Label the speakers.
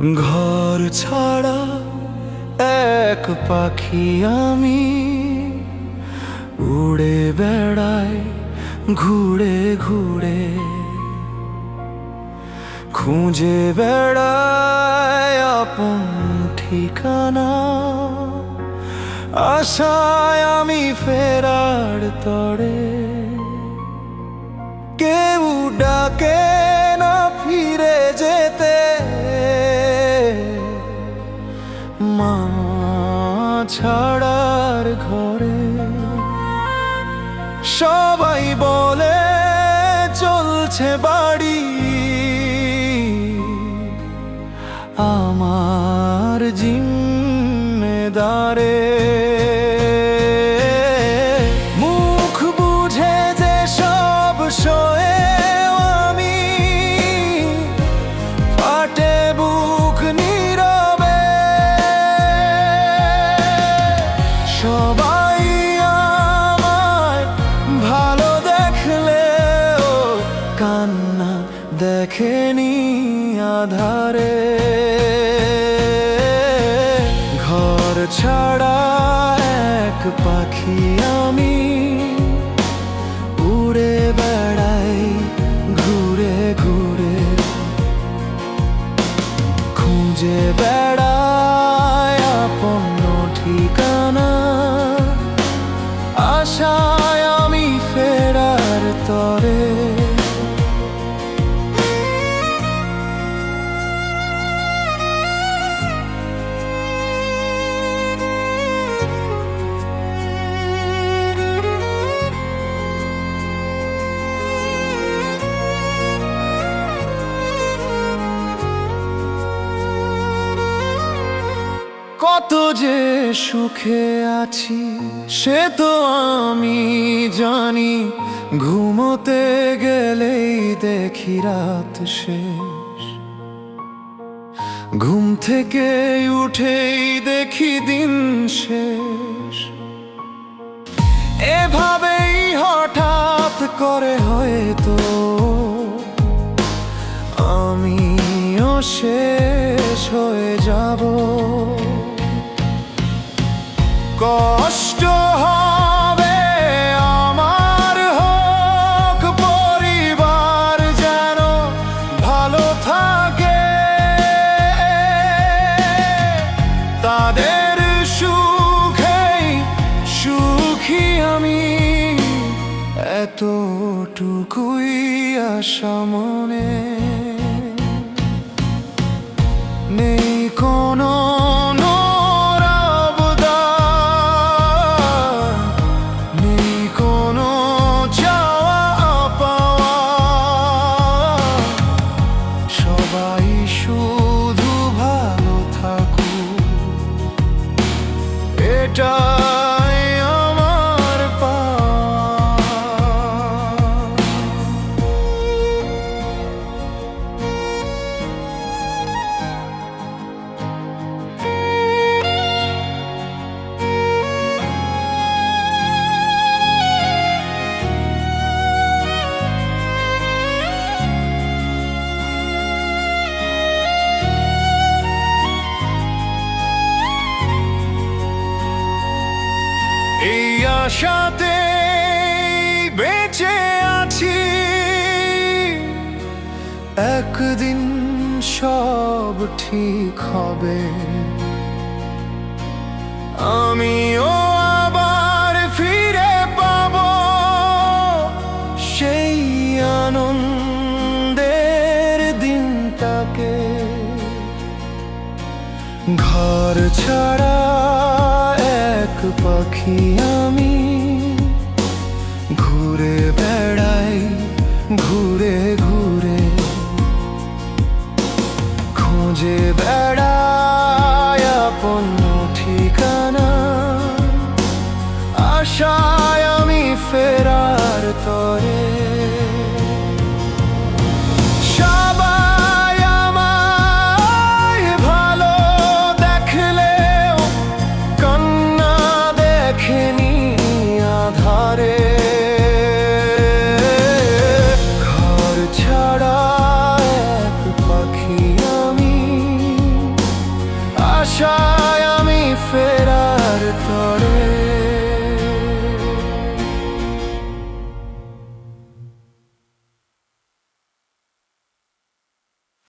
Speaker 1: ঘর ছাড়া এক পাখি আমি উড়ে বেড়াই ঘুরে ঘুরে। খুঁজে বেড়ায় আপন ঠিকানা। আশায় আমি ফেরার তরে। কেউ ডাকে সবাই বলে চলছে বাড়ি। আমার জিম্মেদারে দেখেনি আধারে। ঘর ছাড়া এক পাখি আমি উড়ে বেড়াই ঘুরে ঘুরে। খুঁজে বেড়ায় আপন ঠিকানা কত যে সুখে আছি, সে তো আমি জানি, ঘুমোতে গেলেই দেখি রাত শেষ। ঘুম থেকে উঠেই দেখি দিন শেষ। এভাবেই হঠাৎ করে হয়তো আমিও শেষ হয়ে যাব। কষ্ট হবে, আমার হোক পরিবার যেন ভালো থাকে। তাদের সুখেই সুখী আমি, এতটুকুই আশা মনে। নেই কোনো এটাই আশাতে বেঁচে আছি। একদিন সব ঠিক হবে। আমিও আবার ফিরে পাব সেই আনন্দের দিনটাকে। ঘর ছাড়া এক পাখি আমি upon